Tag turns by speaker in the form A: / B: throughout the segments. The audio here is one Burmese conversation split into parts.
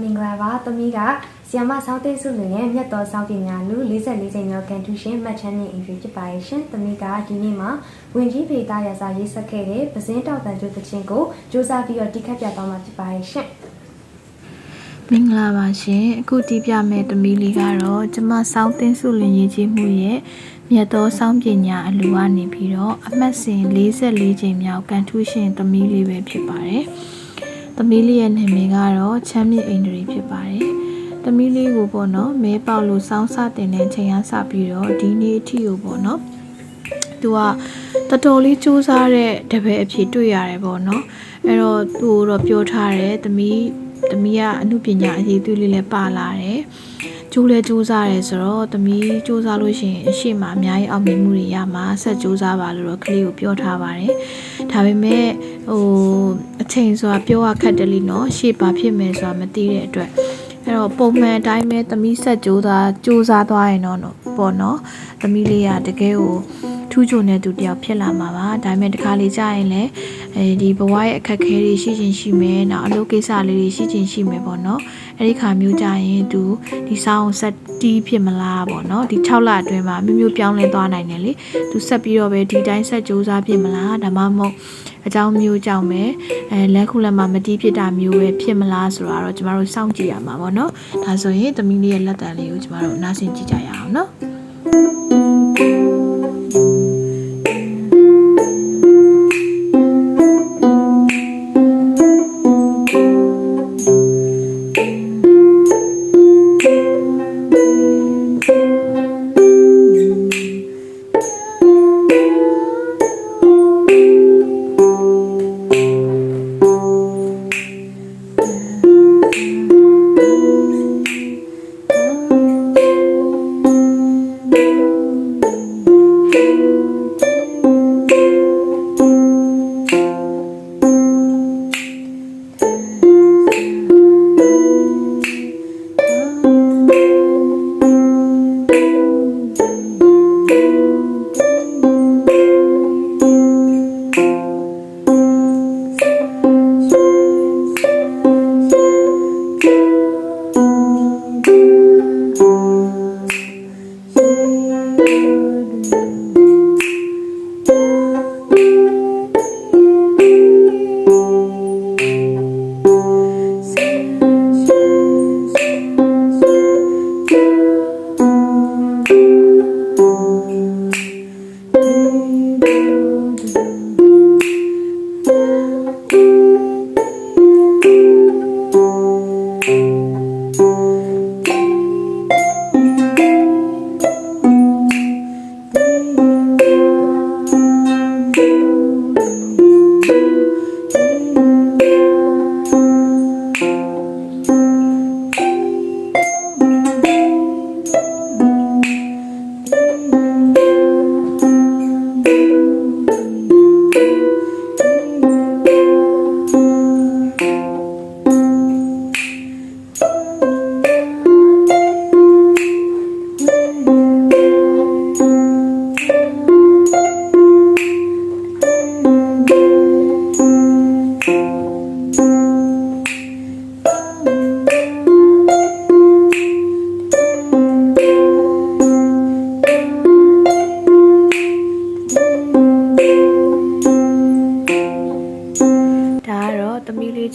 A: မင်္ဂလာပါသမီးကဆီယမဆောင်းသိစုလူရဲ့မြတ်တော်ဆောင်းပညာလူ44ချိန်မြောက်ကန်ထူရှင်မှတ်ချမ်းနေအင်ဂျီဖြစ်ပါရဲ့ရှင်သမီးကဒီနေ့မှာဝင်ကြီးဖေသားရစာရေးဆက်ခဲ့တဲ့ပစင်းတောက်တန်ကျိုးသချင်းကိုစူးစမ်းပြီးတော့တိခတ်ပြသွားမှာဖြစ်ပါရဲ့ရှင်
B: မင်္ဂလာပါရှင်အခုတီးပြမယ့်သမီးလေးကတော့ကျမစောင်းတင်းစုလင်ရေးကြီးမှုရဲ့မြတ်သောစောင်းပညာအလူကနေပြီးတော့အမှတ်စဉ်44ချိန်မြောက်ကန်ထူးရှင်သမီးလေးပဲဖြစ်ပါတယ် သမီးလေးရဲ့နာမည်ကတော့ချမ်းမြေ့အိန္ဒြေဖြစ်ပါတယ်သမီးလေးကိုပေါ့နော်မဲပေါက်လို့စောင်းစတင်တဲ့ချိန်ကစပြီးတော့ဒီနေ့အထိကိုပေါ့နော်သူကတော်တော်လေးစူးစားတဲ့တပည့်အဖြစ်တွေ့ရတယ်ပေါ့နော်အဲ့တော့သူ့ကိုတော့ပြောထားတယ်သမီးသမီးကအမှုပညာအရေးသွေးလေးလည်းပါလာတယ်ကျိုးလဲစူးစားတယ်ဆိုတော့သမီးစူးစားလို့ရှိရင်အရှိမအများကြီးအောင်မြင်မှုတွေရမှာဆက်စူးစားပါလို့တော့ကလေးကိုပြောထားပါတယ်ဒါပေမဲ့ဟို အချိန်ဆိုတာပြောရခက်တယ်လीနော်ရှေ့ပါဖြစ်မယ်ဆိုတာမသိတဲ့အတွက် အဲ့တော့ပုံမှန်အတိုင်းပဲသမီးဆက်ကြိုးစားကြိုးစားသွားရင်တော့နော်ပေါ့နော်သမီးလေးကတကယ်ကိုထူးချွန်တဲ့သူတစ်ယောက်ဖြစ်လာမှာပါဒါပေမဲ့တခါလေကြာရင်လည်းအဲဒီဘဝရဲ့အခက်အခဲတွေရှိချင်းရှိမယ်နောက်အလုပ်ကိစ္စလေးတွေရှိချင်းရှိမယ်ပေါ့နော်အဲ့ဒီခါမျိုးကြာရင်သူဒီစောင်းဆက်တီးဖြစ်မလားပေါ့နော်ဒီ6လအတွင်းမှာမျိုးမျိုးပြောင်းလဲသွားနိုင်တယ်လေသူဆက်ပြီးတော့ပဲဒီတိုင်းဆက်ကြိုးစားဖြစ်မလားဒါမှမဟုတ်အကြောင်းမျိုးကြောင့်ပဲအဲလက်ခုလက်မှာမတီးဖြစ်တာမျိုးပဲဖြစ်မလားဆိုတာတော့ကျမတို့စောင့်ကြည့်ရမှာပေါ့နော်ဒါဆိုရင်သမီးလေးရဲ့လက်တံလေးကိုကျမတို့နားဆင်ကြည့်ကြရအောင်နော်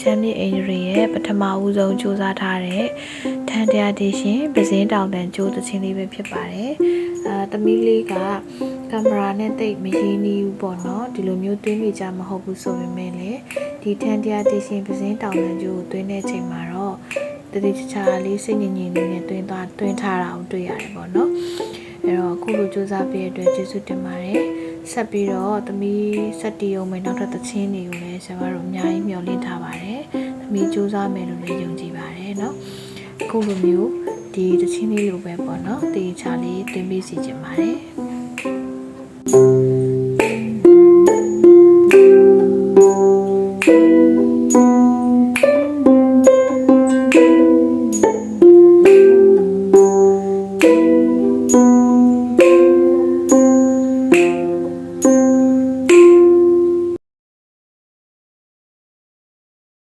B: ချမ်းမြေ့အိန္ဒြေရဲ့ပထမဦးဆုံးစူးစမ်းထားတဲ့ထန်တရားဒေရှင်ပစင်းတောင်တန်ကျိုးသချင်းလေးပဲဖြစ်ပါတယ်။အာသမီးလေးကကင်မရာနဲ့တိတ်မရင်းနှီးဘူးပေါ့နော်ဒီလိုမျိုးသွင်းမိကြမဟုတ်ဘူးဆိုပေမဲ့လည်းဒီထန်တရားဒေရှင်ပစင်းတောင်တန်ကျိုးကိုသွင်းတဲ့ချိန်မှာတော့တတိချာချာလေးစိတ်ငြိမ်ငြိမ်လေးနဲ့သွင်းသွားသွင်းထားတာကိုတွေ့ရတယ်ပေါ့နော်။အဲ့တော့အခုလိုစူးစမ်းပေးတဲ့အတွက်ကျေးဇူးတင်ပါတယ်။ ဆက်ပြီးတော့သမီးဆက်တီအောင်မယ်နောက်ထပ်သချင်းတွေကိုလည်းဆရာမတို့အများကြီးမျှော်လင့်ထားပါတယ်။သမီးစူးစမ်းမယ်လို့လည်းယုံကြည်ပါတယ်เนาะ။အခုလိုမျိုးဒီသချင်းလေးလိုပဲပေါ့နော်။တေချာလေးတင်ပေးစီခြင်းပါတယ်။